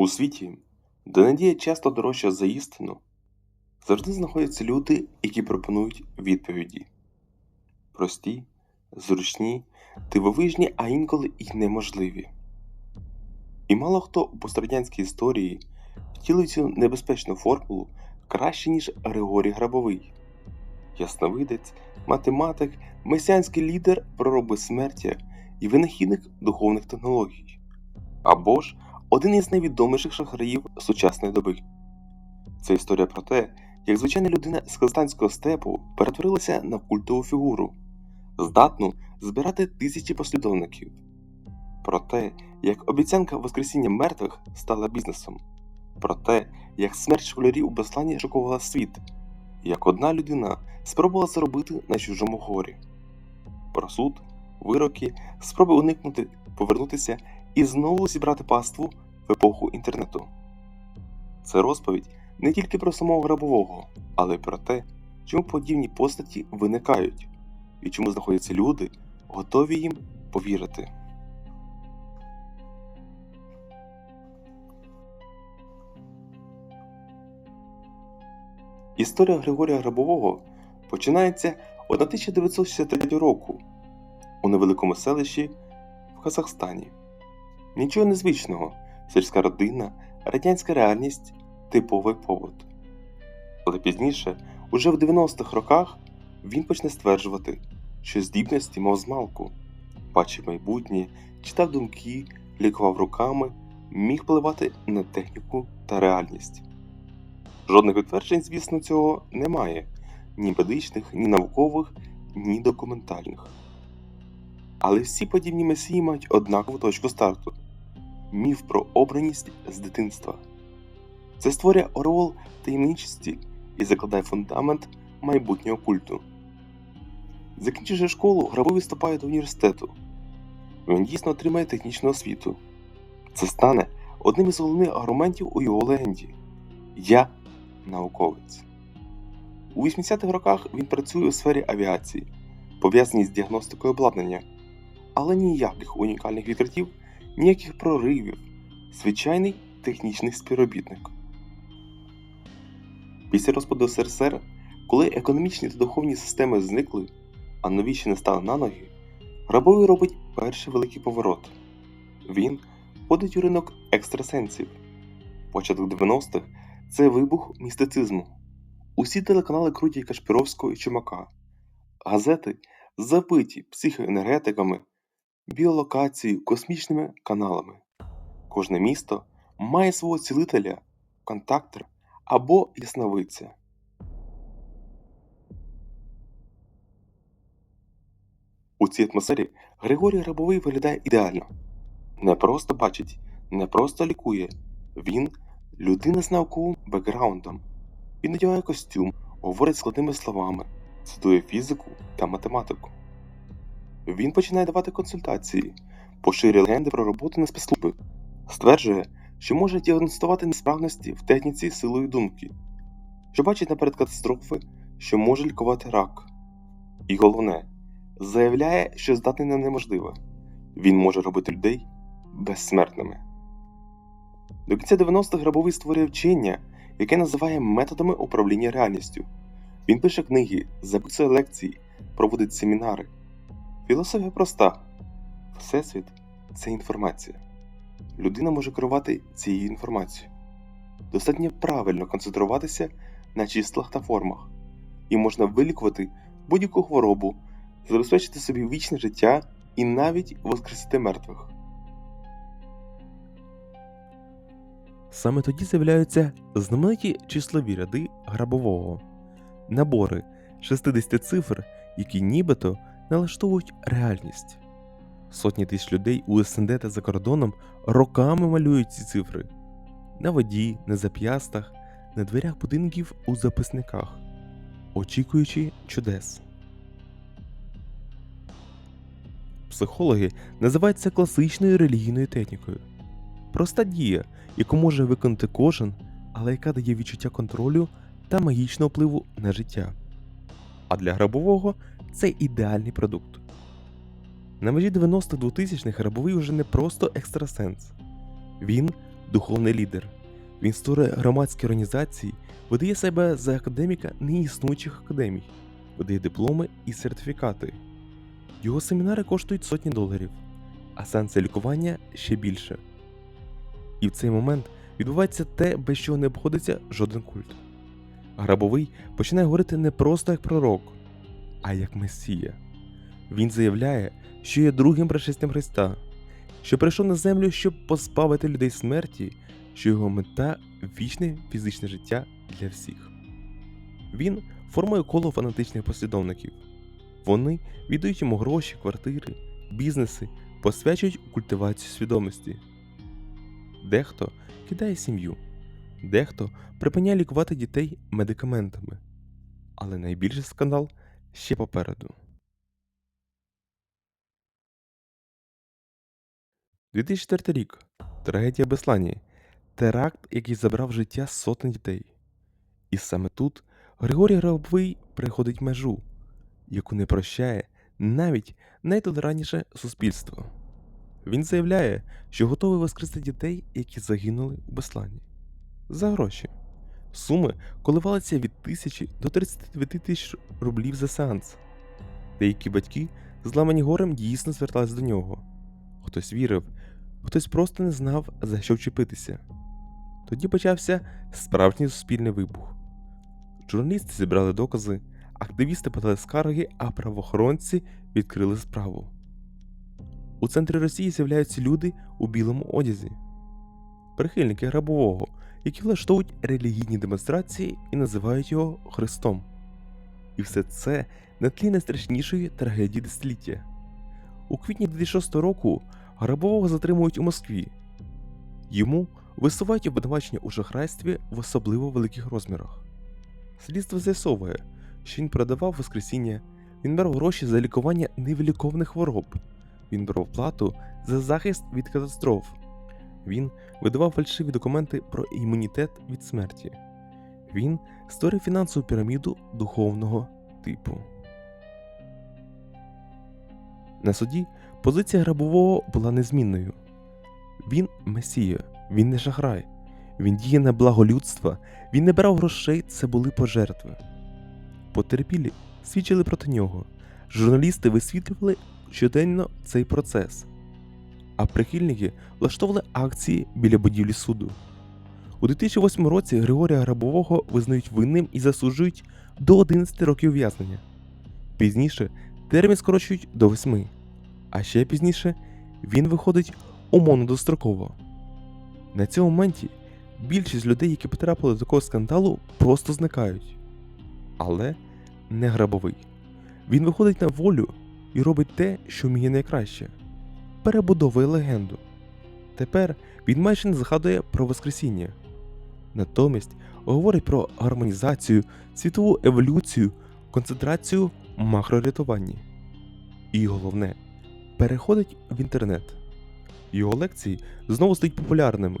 У світі, де надія часто дорожча за істину, завжди знаходяться люди, які пропонують відповіді. Прості, зручні, дивовижні, а інколи й неможливі. І мало хто у пострадянській історії втілив цю небезпечну формулу краще, ніж Григорій Грабовий. Ясновидець, математик, месіанський лідер, пророк безсмертя і винахідник духовних технологій. Або ж один із найвідоміших шахраїв сучасної доби. Це історія про те, як звичайна людина з казахстанського степу перетворилася на культову фігуру, здатну збирати тисячі послідовників. Про те, як обіцянка Воскресіння мертвих стала бізнесом, про те, як смерть школярів у Беслані шокувала світ, як одна людина спробувала заробити на чужому горі, про суд, вироки, спроби уникнути, повернутися і знову зібрати паству в епоху інтернету. Це розповідь не тільки про самого грабового, але й про те, чому подібні постаті виникають і чому знаходяться люди, готові їм повірити. Історія Григорія Грабового починається 1963 року у невеликому селищі в Казахстані. Нічого незвичного, сільська родина, радянська реальність, типовий побут. Але пізніше, уже в 90-х роках, він почне стверджувати, що здібності мав змалку, бачив майбутнє, читав думки, лікував руками, міг впливати на техніку та реальність. Жодних підтверджень, звісно, цього немає ні медичних, ні наукових, ні документальних. Але всі подібні месії мають однакову точку старту міф про обраність з дитинства. Це створює орел таємничості і закладає фундамент майбутнього культу. Закінчивши школу, Грабовий вступає до університету. Він дійсно отримає технічну освіту. Це стане одним із головних аргументів у його легенді Я науковець. У 80-х роках він працює у сфері авіації, пов'язаній з діагностикою обладнання, але ніяких унікальних відкриттів, ніяких проривів, звичайний технічний співробітник. Після розпаду СРСР, коли економічні та духовні системи зникли, а нові ще не стали на ноги, Грабовий робить перший великий поворот. Він входить у ринок екстрасенсів. Початок 90-х це вибух містицизму. Усі телеканали крутять Кашпіровського і Чумака, газети забиті психоенергетиками, біолокацією, космічними каналами. Кожне місто має свого цілителя, контактора або ясновидця. У цій атмосфері Григорій Грабовий виглядає ідеально. Не просто бачить, не просто лікує. Він людина з науковим бекграундом. Він надягає костюм, говорить складними словами, цитує фізику та математику. Він починає давати консультації, поширює легенди про роботу на спецслужби, стверджує, що може діагностувати несправності в техніці силою думки, що бачить наперед катастрофи, що може лікувати рак. І головне, заявляє, що здатний на неможливе. Він може робити людей безсмертними. До кінця 90-х Грабовий створює вчення, яке називає методами управління реальністю. Він пише книги, записує лекції, проводить семінари. Філософія проста: Всесвіт це інформація. Людина може керувати цією інформацією. Достатньо правильно концентруватися на числах та формах, і можна вилікувати будь-яку хворобу, забезпечити собі вічне життя і навіть воскресити мертвих. Саме тоді з'являються знамениті числові ряди грабового, набори 60 цифр, які нібито налаштовують реальність. Сотні тисяч людей у СНД та за кордоном роками малюють ці цифри на воді, на зап'ястах, на дверях будинків у записниках, очікуючи чудес. Психологи називають це класичною релігійною технікою. Проста дія, яку може виконати кожен, але яка дає відчуття контролю та магічного впливу на життя. А для грабового це ідеальний продукт. На межі 90-х 2000-х грабовий вже не просто екстрасенс, він духовний лідер. Він створює громадські організації, видає себе за академіка неіснуючих академій, видає дипломи і сертифікати. Його семінари коштують сотні доларів, а сеанси лікування ще більше. І в цей момент відбувається те, без чого не обходиться жоден культ. Грабовий починає говорити не просто як пророк, а як месія. Він заявляє, що є другим пришестям Христа, що прийшов на землю, щоб позбавити людей смерті, що його мета вічне фізичне життя для всіх. Він формує коло фанатичних послідовників. Вони віддають йому гроші, квартири, бізнеси, посвячують культивацію свідомості. Дехто кидає сім'ю, дехто припиняє лікувати дітей медикаментами. Але найбільший скандал ще попереду. 2004 рік. Трагедія Беслані. Теракт, який забрав життя сотень дітей. І саме тут Григорій Грабовий приходить межу, яку не прощає навіть найтолерантніше суспільство. Він заявляє, що готовий воскресити дітей, які загинули у Беслані. За гроші. Суми коливалися від тисячі до 39 тисяч рублів за сеанс. Деякі батьки, зламані горем, дійсно звертались до нього. Хтось вірив, хтось просто не знав, за що вчепитися. Тоді почався справжній суспільний вибух. Журналісти зібрали докази, активісти подали скарги, а правоохоронці відкрили справу. У центрі Росії з'являються люди у білому одязі, прихильники грабового, які влаштовують релігійні демонстрації і називають його Христом. І все це на тлі найстрашнішої трагедії десятиліття. У квітні 2006 року Грабового затримують у Москві. Йому висувають обвинувачення у шахрайстві в особливо великих розмірах. Слідство з'ясовує, що він продавав Воскресіння, він брав гроші за лікування невиліковних хвороб, він брав плату за захист від катастроф. Він видавав фальшиві документи про імунітет від смерті. Він створив фінансову піраміду духовного типу. На суді позиція грабового була незмінною. Він месія, він не шахрай, він діє на благо людства, він не брав грошей, це були пожертви. Потерпілі свідчили проти нього. Журналісти висвітлювали щоденно цей процес, а прихильники влаштовували акції біля будівлі суду. У 2008 році Григорія Грабового визнають винним і засуджують до 11 років ув'язнення. Пізніше термін скорочують до 8, а ще пізніше він виходить умовно достроково. На цьому моменті більшість людей, які потрапили до такого скандалу, просто зникають. Але не грабовий. Він виходить на волю і робить те, що вміє найкраще перебудовує легенду. Тепер він майже не згадує про Воскресіння. Натомість говорить про гармонізацію, світову еволюцію, концентрацію макрорятуванні. І головне, переходить в інтернет. Його лекції знову стають популярними.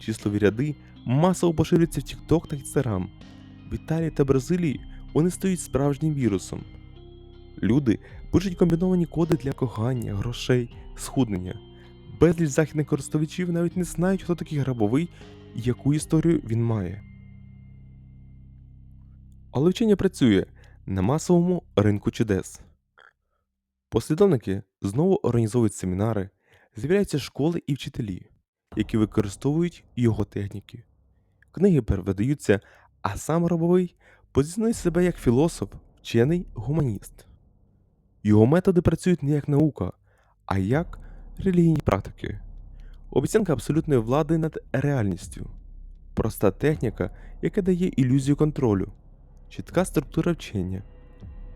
Числові ряди масово поширюються в TikTok та Instagram. В Італії та Бразилії вони стають справжнім вірусом. Люди пишуть комбіновані коди для кохання, грошей, схуднення. Безліч західних користувачів навіть не знають, хто такий грабовий і яку історію він має. Але вчення працює на масовому ринку чудес. Послідовники знову організовують семінари, з'являються школи і вчителі, які використовують його техніки. Книги перевидаються, а сам Робовий позиціонує себе як філософ, вчений гуманіст. Його методи працюють не як наука, а як релігійні практики. Обіцянка абсолютної влади над реальністю, проста техніка, яка дає ілюзію контролю, чітка структура вчення,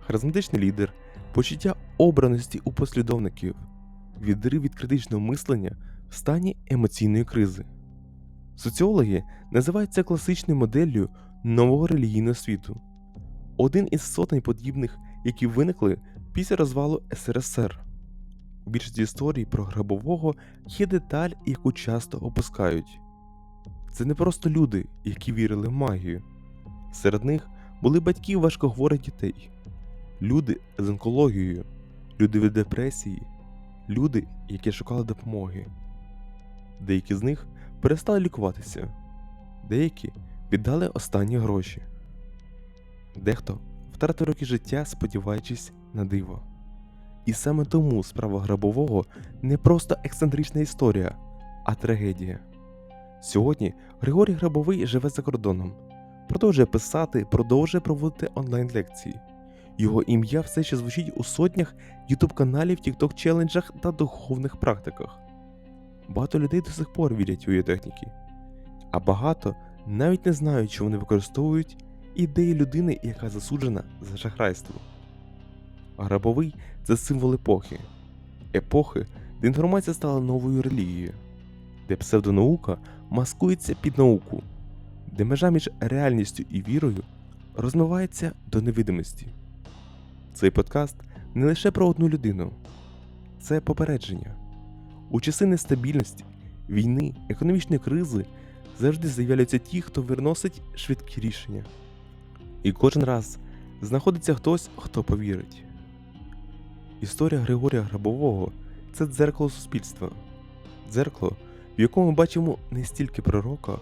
харизматичний лідер, почуття обраності у послідовників, відрив від критичного мислення в стані емоційної кризи. Соціологи називають це класичною моделлю нового релігійного світу, один із сотень подібних, які виникли після розвалу СРСР. У більшості історій про грабового є деталь, яку часто опускають. Це не просто люди, які вірили в магію. Серед них були батьки важкохворих дітей, люди з онкологією, люди від депресії, люди, які шукали допомоги. Деякі з них перестали лікуватися. Деякі віддали останні гроші. Дехто втратив роки життя, сподіваючись на диво. І саме тому справа грабового не просто ексцентрична історія, а трагедія. Сьогодні Григорій Грабовий живе за кордоном, продовжує писати, продовжує проводити онлайн-лекції. Його ім'я все ще звучить у сотнях ютуб-каналів, тікток челенджах та духовних практиках. Багато людей до сих пор вірять у її техніки, а багато навіть не знають, що вони використовують ідеї людини, яка засуджена за шахрайство. Грабовий це символ епохи, епохи, де інформація стала новою релігією, де псевдонаука маскується під науку, де межа між реальністю і вірою розмивається до невидимості. Цей подкаст не лише про одну людину, це попередження. У часи нестабільності, війни, економічної кризи завжди з'являються ті, хто виносить швидкі рішення. І кожен раз знаходиться хтось, хто повірить. Історія Григорія Грабового це дзеркало суспільства, дзеркало, в якому бачимо не стільки пророка,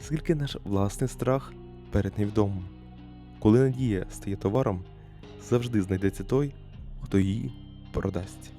скільки наш власний страх перед невідомим. Коли надія стає товаром, завжди знайдеться той, хто її продасть.